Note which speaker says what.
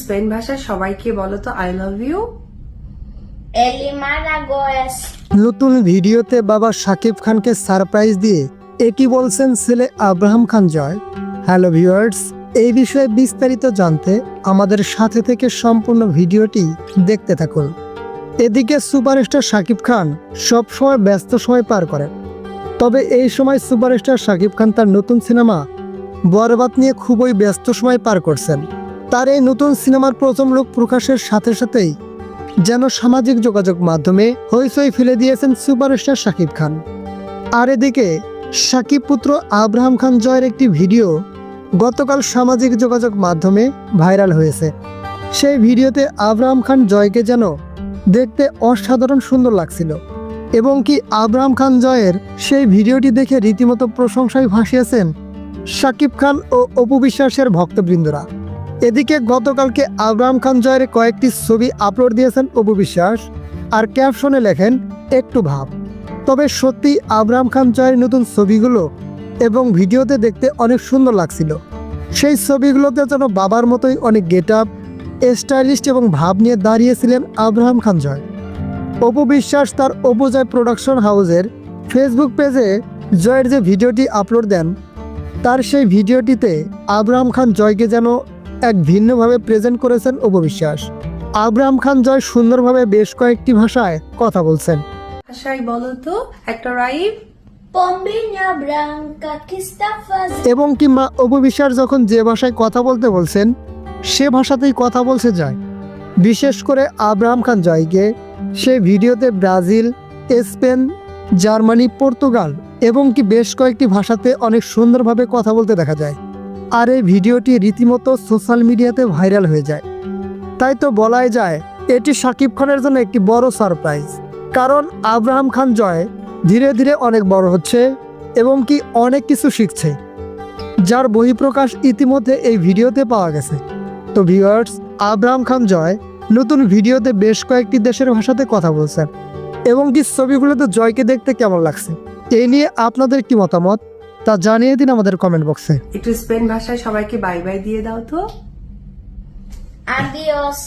Speaker 1: Spain ভাষায় সবাইকে বলো তো আই লাভ ইউ
Speaker 2: নতুন ভিডিওতে বাবা শাকিব খানকে সারপ্রাইজ দিয়ে একই বলছেন ছেলে আব্রাহাম খান জয়? হ্যালো ভিউয়ার্স এই বিষয়ে বিস্তারিত জানতে আমাদের সাথে থেকে সম্পূর্ণ ভিডিওটি দেখতে থাকুন। এদিকে সুপারস্টার শাকিব খান সবসময় ব্যস্ত সময় পার করেন। তবে এই সময় সুপারস্টার শাকিব খান তার নতুন সিনেমা বরবাদ নিয়ে খুবই ব্যস্ত সময় পার করছেন। তার এই নতুন সিনেমার প্রথম লোক প্রকাশের সাথে সাথেই যেন সামাজিক যোগাযোগ মাধ্যমে হইচই ফেলে দিয়েছেন সুপারস্টার শাকিব খান। আর এদিকে শাকিব পুত্র আব্রাহাম খান জয়ের একটি ভিডিও গতকাল সামাজিক যোগাযোগ মাধ্যমে ভাইরাল হয়েছে। সেই ভিডিওতে আব্রাহাম খান জয়কে যেন দেখতে অসাধারণ সুন্দর লাগছিল এবং কি আব্রাহাম খান জয়ের সেই ভিডিওটি দেখে রীতিমতো প্রশংসায় ভাসিয়েছেন শাকিব খান ও অপু বিশ্বাসের ভক্তবৃন্দরা। এদিকে গতকালকে আবরাম খান জয়ের কয়েকটি ছবি আপলোড দিয়েছেন অপু বিশ্বাস আর ক্যাপশনে লেখেন, একটু ভাব। তবে সত্যি আবরাম খান জয়ের নতুন ছবিগুলো এবং ভিডিওতে দেখতে অনেক সুন্দর লাগছিল। সেই ছবিগুলোতে যেন বাবার মতোই অনেক গেট আপ স্টাইলিস্ট এবং ভাব নিয়ে দাঁড়িয়েছিলেন আব্রাহাম খান জয়। অপু বিশ্বাস তার অপু জয় প্রোডাকশন হাউসের ফেসবুক পেজে জয়ের যে ভিডিওটি আপলোড দেন, তার সেই ভিডিওটিতে আব্রাহাম খান জয়কে যেন এক ভিন্নভাবে প্রেজেন্ট করেছেন অপবিশ্বাস আব্রাহাম খান জয় সুন্দরভাবে বেশ কয়েকটি ভাষায় কথা বলছেন।
Speaker 1: ভাষায় বলো তো একটা রাইম.
Speaker 2: এবং কি মা অপবিশ্বাস যখন যে ভাষায় কথা বলতে বলছেন সে ভাষাতেই কথা বলছে যায় বিশেষ করে আব্রাহাম খান জয়কে। সে ভিডিওতে ব্রাজিল স্পেন জার্মানি পর্তুগাল এবং কি বেশ কয়েকটি ভাষাতে অনেক সুন্দরভাবে কথা বলতে দেখা যায়। আর এই ভিডিওটি রীতিমতো সোশ্যাল মিডিয়াতে ভাইরাল হয়ে যায়। তাই তো বলাই যায়, এটি শাকিব খানের জন্য একটি বড় সারপ্রাইজ। কারণ আব্রাহাম খান জয় ধীরে ধীরে অনেক বড় হচ্ছে এবং কি অনেক কিছু শিখছে, যার বহিঃপ্রকাশ ইতিমধ্যে এই ভিডিওতে পাওয়া গেছে। তো ভিউয়ার্স, আব্রাহাম খান জয় নতুন ভিডিওতে বেশ কয়েকটি দেশের ভাষাতে কথা বলছেন। এবং কি ছবিগুলোতে জয়কে দেখতে কেমন লাগছে এই নিয়ে আপনাদের কি মতামত? তা জানিয়ে দিন আমাদের কমেন্ট বক্সে
Speaker 1: একটু স্পেন ভাষায় সবাইকে বাই বাই দিয়ে দাও তো
Speaker 3: Adiós.